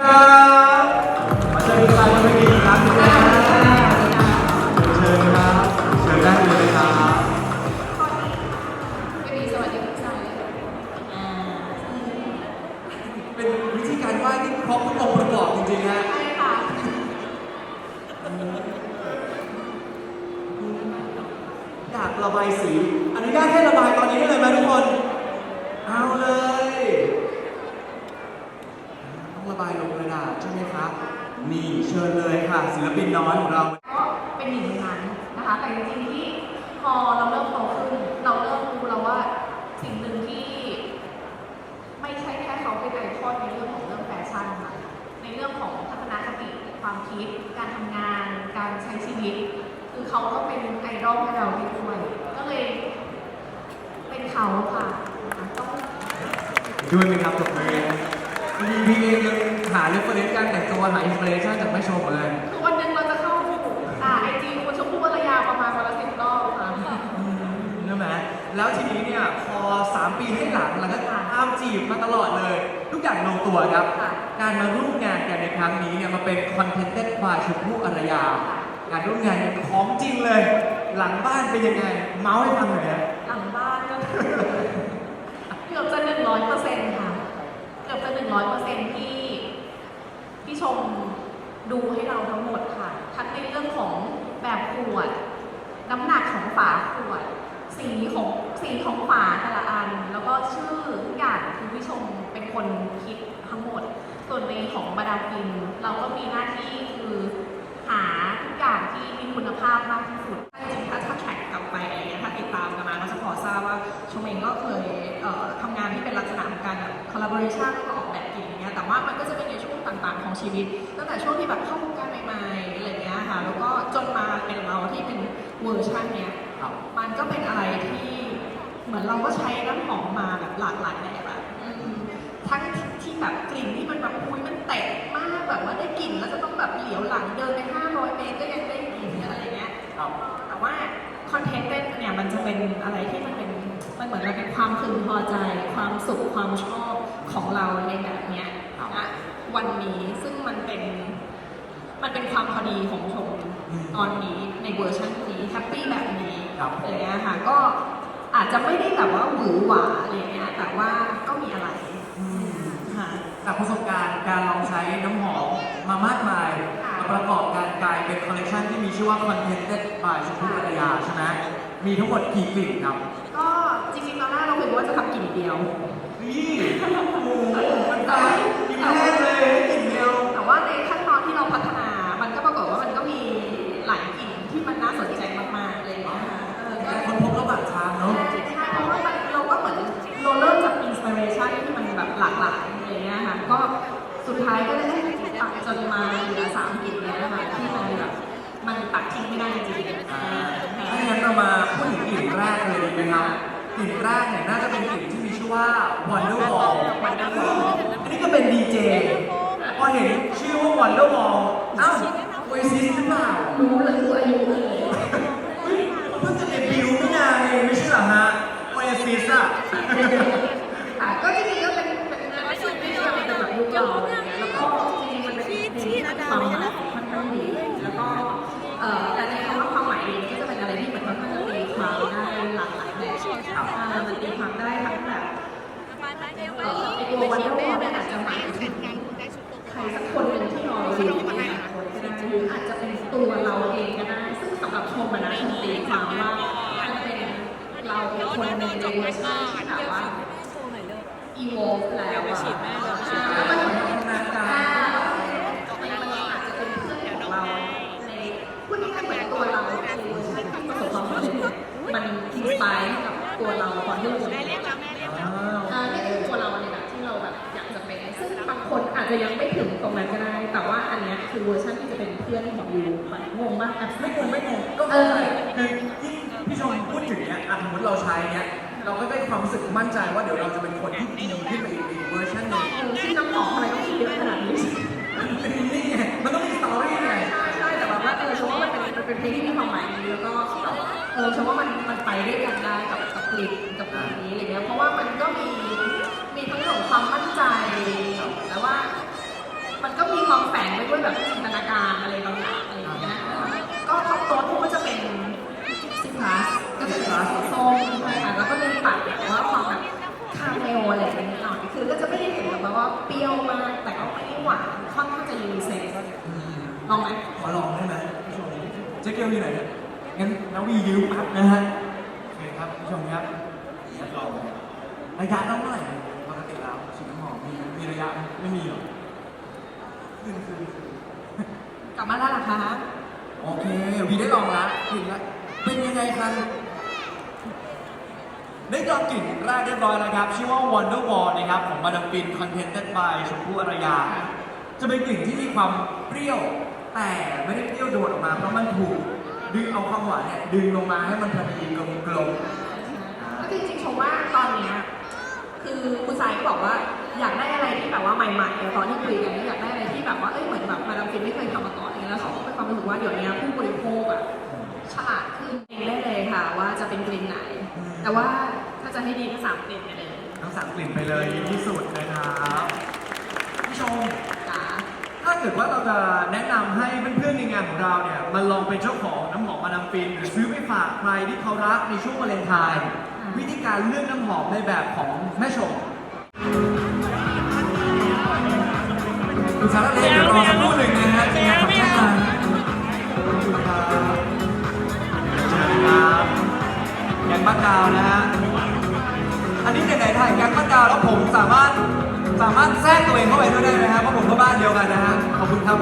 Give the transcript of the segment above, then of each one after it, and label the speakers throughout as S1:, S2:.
S1: ครับมาเชิญคุณปายบนเวทีอีกครั้งหนึงนะเชิญครับเชิญได้เลยครับ
S2: ไม่มีสวัสดีทุกท่านเลยอ่า
S1: เป็นวิธีการไหว้ที่ครบทุกองค์ประกอบจริงๆฮะ
S2: ใช่ค่ะ
S1: อยากระบายสีอนุญาตให้ระบายตอนนี้ได้เลยไหมทุกคน เอาเลย ต้องระบายลงกระดาษใช่ไหมครับ นี่ เชิญเลยค่ะศิลปินน้อยของเรา
S2: ก็เป็นหนึ่งในนั้นนะคะ แต่จริงๆที่พอเราเริ่มโตขึ้น เราเริ่มรู้แล้วว่าสิ่งหนึ่งที่ ไม่ใช่แค่เขาเป็นไอคอนในเรื่องของเรื่องแฟชั่นค่ะในเรื่องของทัศนคติความคิด การทำงาน การใช้ชีวิต คือเขาก็เป็นไอดอลให้เราด้วยก็เลย เป็นเขาค่ะต้อง
S1: ด้วยไหมครับจบเลยมีพีเองยัง หาเรฟเฟอเรนซ์การแต่งตัวหาอินสปิเรชันจากแม่ชมเลย
S2: คือวันหนึงเราจะเข้าไอจีคุณชมพู่วรยาประมาณวันละสิบรอบค่ะ
S1: ใช่ไหมแล้วทีนี้เนี่ยพอ 3 ปีให้หลังเราก็ตามจีบมาตลอดเลย ทุกอย่างลงตัวครับ
S2: ค่ะ
S1: การมาร่วมงานกันในครั้งนี้เนี่ยมาเป็นคอนเทนต์บายชมพู่อารยาการร่วมงานเนี่ยของจริงเลย หลังบ้านเป็นยังไง เมาส์ให้ฟังหน่อยนะ
S2: หลังบ้านก็คือเกือบจะหนึ่งร้อยเปอร์เซ็นต์ค่ะ เกือบจะหนึ่งร้อยเปอร์เซ็นต์ที่พี่ช มดูให้เราทั้งหมดค่ะ ทั้งในเรื่องของแบบขวด น้ำหนักของฝาขวด สีของสีของฝาแต่ละอัน แล้วก็ชื่อทุกอย่างคือพี่ชมเป็นคนคิดทั้งหมด ส่วนในของบาดาฟินเราก็มีหน้าที่คือหาทุกอย่างที่มีคุณภาพมากที่สุด
S3: จริงๆถ้าถ้าแท็กกลับไปอะไรเงี้ยถ้าติดตามกันมาก็จะพอทราบว่าชมเองก็เคยเอ่อทำงานที่เป็นลักษณะของการ collaboration ก็ออกแบบกินเงี้ยแต่ว่ามันก็จะเป็นในช่วง ต่างๆ ของชีวิต ตั้งแต่ช่วงที่แบบเข้าวงการใหม่ๆอะไรเงี้ยค่ะแล้วก็จนมาเป็นเราที่เป็นเวอร์ชันเนี้ย
S1: ครับ
S3: มันก็เป็นอะไรที่เหมือนเราก็ใช้น้ำหอมมาแบบหลากหลายแบบอะอืมทั้งที่แบบกลิ่นที่มันแบบอุ้ยมันเตะมากแบบว่าได้กลิ่นแล้วจะต้องแบบเหลียวหลังเดินไป 500 เมตรก็ยังได้กลิ่นอะไรเงี้ย
S1: ครับ
S3: แต่ว่าคอนเทนต์เนี่ยมันจะเป็นอะไรที่มันเป็นมันเหมือนมันเป็นความพึงพอใจ ความสุขความชอบของเราในแบบเนี้ย
S1: ครับ
S3: นะ วันนี้ซึ่งมันเป็นมันเป็นความพอดีของชม
S1: อืม
S3: ตอนนี้ในเวอร์ชันนี้แฮปปี้แบบนี้
S1: ครับ
S3: อะไรเงี้ยค่ะก็อาจจะไม่ได้แบบว่าหวือหวาอะไรเงี้ยแต่ว่าก็มีอะไร
S1: อืม
S3: ค่ะ
S1: จากประสบการณ์การลองใช้น้ำหอมมามากมาย
S3: ค่ะ
S1: มาประกอบการกลายเป็นคอลเลคชันที่มีชื่อว่า Contented by ชมพู่อารยาใช่ไหมมีทั้งหมดกี่กลิ่นครับ
S3: ก็จริงๆตอนแรกเราคิดว่าจะทำกลิ่นเดียว
S1: นี่
S3: สุดท้ายก็ได้ตัดจนมาเหลือสามกลิ่นเนี้ยนะคะที่มันแบบมันตัดทิ้งไม่ได้จริงๆ
S1: อ่าถ้าอย่างนั้นเรามาพูดถึงกลิ่นแรกเลยดีไหมครับกลิ่นแรกเนี่ยน่าจะเป็นกลิ่นที่มีชื่อว่า Wonderwall
S3: Wonderwall
S1: อันนี้ก็เป็นดีเจพอเห็นชื่อว่า Wonderwall อ้าว Oasis หรือเปล่า
S3: รู้เลยรู้อายุเลย
S1: เฮ้ยเพิ่งจะเดบิวต์ไม่นานเองไม่ใช่เหรอฮะ Oasis อะ
S3: อะก็จริง ววันเดอร์วอลเนี่ยอาจจะหมายถึงใครสักคนหนึ่งที่รอเราอยู่ในอนาคตก็ได้หรืออาจจะเป็นตัวเราเองก็ได้ ซึ่งสำหรับชมอะนะชมตีความว่ามันเป็นเราเป็นคนหนึ่งในเวอร์ชันที่แบบว่าอีโวฟแล้วอะแล้วมัน
S1: พัฒนาการ
S3: มันอาจจะเป็นเพื่อนของเราในพูดง่ายๆเหมือนตัวเราคือประสบความสำเร็จมันอินสปายให้กับตัวเราตอนที่เรา จจะยังไม่ถึงตรงนั้นก็ได้ แต่ว่าอันเนี้ยคือเวอร์ชันที่จะเป็นเพื่อนของยูมันงงมากอะ
S1: ไม่งงไม่งงก็
S3: เอ
S1: เข้า
S3: อ
S1: ใจคือที่พี่ชมพูดถึงเนี่ยอะสมมติเราใช้เนี่ยเราก็ได้ความรู้สึกมั่นใจว่าเดี๋ยวเราจะเป็นคนที่ดีขึ้นไปอีกอีกเวอร์ชันหนึ่ง
S3: เออซึ่งน้ำหอมทำไมต้องคิดเยอะขนาดนี้
S1: นี่ไงมันต้องมีสตอรี่ไง
S3: ใช่ใช่แต่แบบว่าเออฉันว่ามันเป็นมันเป็นเพลงที่มีความหมายดีแล้วก็เออฉันว่ามันมันไปด้วยกันได้กับกับกลิ่นกับเพลงนี้อะไรเงี้ยเพราะว่ามันก็มีมีทั้งของความมั่นใจา มันก็มีความแฝงไปด้วยแบบจินตนาการอะไรบางอย่างอะไรอย่างเงี้ยนะก็ท็อปโต๊ดก็จะเป็นซิพลาสก็จะเป็นสีส้มใช่ไหมค่ะแล้วก็มีปัดแบบว่าความแบบคาเมลอะไรอย่างเงี้ยหน่อยคือก็จะไม่ได้เห็นแบบว่าเปรี้ยวมากแต่ก็ไม่ได้หวานค่อนข้างจะยูนิเซ็กซ์ลองไหม
S1: ขอลองได้ไหมเจ๊เกลอยู่ไหนนี่งั้นน้องวียิ้วครับนะฮะโอเคครับผู้ชมครับลองระยะน้องเท่าไหร่ปกติแล้ว มมีมีระยะไหมไม่มีหรอคือคือ
S3: กลับมาแล้วเหรอคะ
S1: โอเควีได้ลองละกลิ่นละเป็นยังไงครับได้ลองกลิ่นแรกเรียบร้อยแล้วครับ ชื่อว่า Wonder Wall นะครับของมาดามฟิน Contented by ชมพู่อารยา จะเป็นกลิ่นที่มีความเปรี้ยว แต่ไม่ได้เปรี้ยวโดดออกมาเพราะมันถูก ดึงเอาความหวานเนี่ยดึงลงมาให้มันพอดีกลมกลม
S3: ก็จริงๆชมว่าตอนเนี้ยคือคุณสายก็บอกว่า ใหม่ๆตอนที่คุยกันอยากได้อะไรที่แบบว่าเอ้ยเหมือนแบบมาดามฟินไม่เคยทำมาก่อนอะไรเงี้ยแล้วเขาก็เป็นความรู้สึกว่าเดี๋ยวนี้ผู้บริโภคอะฉลาดขึ้นเองได้เลยค่ะ ว่าจะเป็นกลิ่นไหน แต่ว่าถ้าจะให้ดีก็สามกลิ่นไปเลย
S1: ทั้งสามกลิ่นไปเลยดีที่สุดนะครับผู้ชม
S3: จ้า
S1: ถ้าเกิดว่าเราจะแนะนำให้เพื่อนๆในงานของเราเนี่ยมาลองเป็นเจ้าของน้ำหอมมาดามฟิน หรือซื้อไปฝากใครที่เขารักในช่วงวาเลนไทน์วิธีการเลือกน้ำหอมในแบบของแม่ชม คุณสารเลเดี๋ยวรอสักครู่หนึ่งนะฮะทีมงานขับแช่มาขอบคุณครับเชิญครับแกงบ้านดาวนะฮะ อันนี้ไหนๆถ่ายแกงบ้านดาวแล้วผมสามารถสามารถแทรกตัวเองเข้าไปด้วยได้ไหมครับเพราะผมก็บ้านเดียวกันนะฮะ ขอบคุณครับ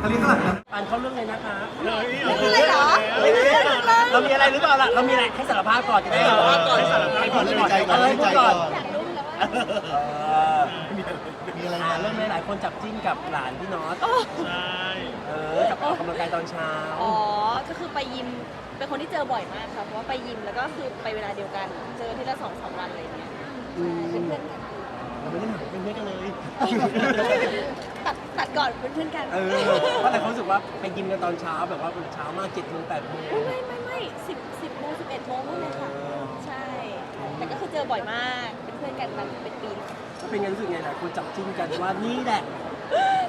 S1: คาริสเท่าไหร่ครับ
S4: ปันเขาเรื่องเลยนะคะ
S5: ไม่มีเลยเหรอไม่มีเลยเหรอ
S4: เรามีอะไรหรือเปล่าล่ะ เรามีอะไรให้สารภาพก่อนจะได้เหรอให้สารภาพก่อน
S5: ให้ใจก่อน
S4: เออให้พูดก่อน
S5: อยากรู้แล้วว่า
S4: เออ
S5: มีอะไร
S4: อ่า
S5: นะ
S4: เริ่มเลยหลายคนจับจิ้นกับหลานพี่น็อต ใช่เออ กับออกกำลังกายตอนเช้า
S6: อ๋อ ก็คือไปยิม เป็นคนที่เจอบ่อยมากค่ะ เพราะว่าไปยิมแล้วก็คือไปเวลาเดียวกัน เจอที่ละสองสามวันอะไรอย่างเงี้ย
S4: อืม
S6: ใช่เป็นเพื่อนกัน
S4: เราไม่ได้หมายเป็นเพื่อนกันเลย
S6: ตัดตัดก่อนเป็นเพื่อนกัน
S4: เออเพราะแต่เขารู้สึกว่าไปยิมกันตอนเช้าแบบว่าเช้ามากเจ็ดโมงแปดโมง
S6: ไม่ไม่ไม่สิบสิบโมงสิบเอ็ดโมงนู่นเลยค่ะ ใช่ แต่ก็คือเจอบ่อยมาก เป็นเพื่อนกันมาเป็นปีแล้ว
S4: ก็เป็นไงรู้สึกไงหลายคนจับจิ้นกันว่านี่แหละ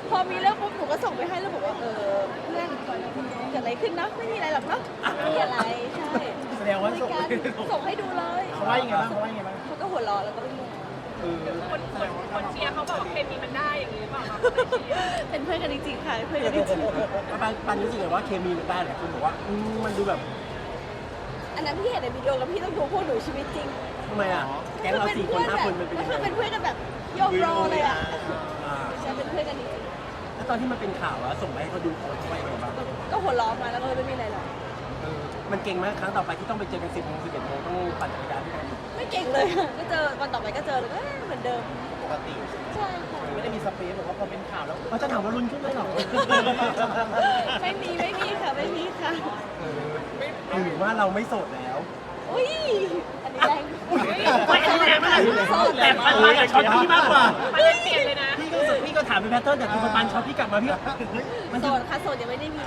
S6: พอมีเรื่องปุ๊บหนูก็ส่งไปให้แล้วบอกว่าเออเพื่อนเกิดอะไรขึ้นเนาะไม่มีอะไรหรอกเนาะไม่มีอะไรใช่
S4: แสดงว่าส่ง
S6: คุยกันส่งให้ดูเลย
S4: เขาว่ายังไงบ้างเขาว่ายังไงบ้าง
S6: เขาก็หัวเราะแล้วก็ไม่งง
S4: เออ
S2: คนคนคนเชียร์เขาบอกว่าเคมีมันได้อย่างนี้หรือเปล่าคะ
S6: เป็นเพื่อนกันจริงๆค่ะเป็นเพื่อนกันจริง
S4: ปันปันรู้สึกไงว่าเคมีมันได้หลายคนบอกว่าอืมมันดูแบบ
S6: ๆอันนั้นพี่เห็นในวิดีโอกับพี่ต้องดูพวกหนูชีวิตจริง
S4: ทำไมอะ แก๊งเราสี่คนห้าคนมันเป็น
S6: ก็
S4: ยัง
S6: คือ
S4: ไง
S6: เป็นเพื่อนกันแบบโยมโรเลยอะ
S4: อ่า
S6: ใช่เป็นเพื่อนกันจริง
S4: แล้วตอนที่มันเป็นข่าวอะส่งไปให้เขาดูเขาเขาว่ายังไงบ้าง
S6: ๆก็หัวเราะมาแล้วก็ไม่มีอะไรหรอก
S4: เออมันเก่งมากครั้งต่อไปที่ต้องไปเจอกันสิบโมงสิบเอ็ดโมงต้องปั่นจักรยานด้วยกัน
S6: ไม่เก่งเลยอะก็เจอวันต่อไปก็เจอแล้วก็เหมือนเดิม
S5: ปกติ
S6: ใช่ค่ะ
S5: ไม่ได้มีสเปซบอกว่าพอเป็นข่าวแล้ว
S4: เขาจะถามว่ารุนขึ้นไหมหรอ
S6: ไม่มีไม่มีค่ะไม่มีค่ะ
S4: หรือว่าเราไม่โสดแล้ว
S6: อุ้ยอันนี้แรง
S4: ไม่อันนี้แรงมากแต่ปันมาอยากช็อตพี่มากกว่า
S2: มันเล่นเปลี่ยนเลยนะ
S4: พี่ก็รู้สึกพี่ก็ถามเป็นแพทเทิร์นแต่คือปันช็อตพี่กลับมาพี่ก็เฮ้ยมัน
S6: โส
S4: จะ
S6: ดค่ะโสดยังไม่ได้มี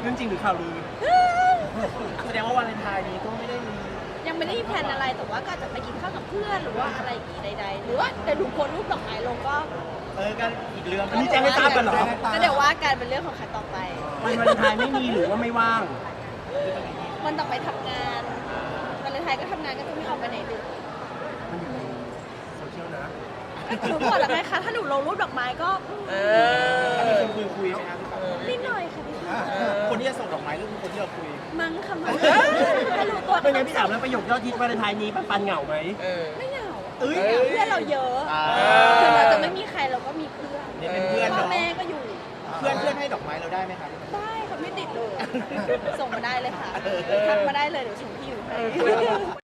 S4: เรื่องจริงหรือข่าวลือ
S5: แสดงว่าวาเลนไทน์นี้ก็ไม่ได้มี
S6: ยังไม่ได้มีแพลนอะไรแต่ว่าก็อาจจะไปกินข้าวกับเพื่อนหรือว่าอะไรอย่างงี้ใดๆ หรือว่าแต่ดูโพสต์รูปดอกไม้ลงก็
S5: เออกันอีกเรื่อง
S4: อันนี้แจ้งให้ทราบกันเหรอ
S6: ก็เดี๋ยวว่ากันเป็นเรื่องของใครต่อไป
S4: วันวาเลนไทน์ไม่มีหรือว่าไม่ว่าง
S6: วันต่อไปทำงานวันเลนไทยก็ทำงานก็จะไม่ออกไปไหนดึก
S4: มันอยู่ในโซเชียลนะ
S6: หนูบอกแล้วไงคะถ้าหนูลงรูปดอกไม้ก็
S5: มีคนคุยคุยไหมครับ
S6: นิดหน่อยค่ะนิดหน่อย
S5: คนที่จะส่งดอกไม้ก็คือคนที่เราคุย
S6: มั้งค่ะมั้งไม่รู้ตัว
S4: เป็นไงพี่ถามแล้วประโยคยอดฮิตวาเลนไทน์นี้ปันปันเหงาไหม
S6: ไม่เหงา
S4: เอ้ย
S6: เพื่อนเราเยอะ
S5: อ่า
S6: ถึงเราจะไม่มีใครเราก็มีเพื่อน
S5: เนี่ยเป็นเพื่อน
S6: พ่อ
S5: เนาะ
S6: แม่ก็อยู่
S5: เพื่อนเพื่อนให้ดอกไม้เราได้ไหมครับ
S6: ได้ค่ะ ไม่ติดเลย ส่งมาได้เลยค่ะ ทักมาได้เลยเดี๋ยวส่งพี่อยู่ให้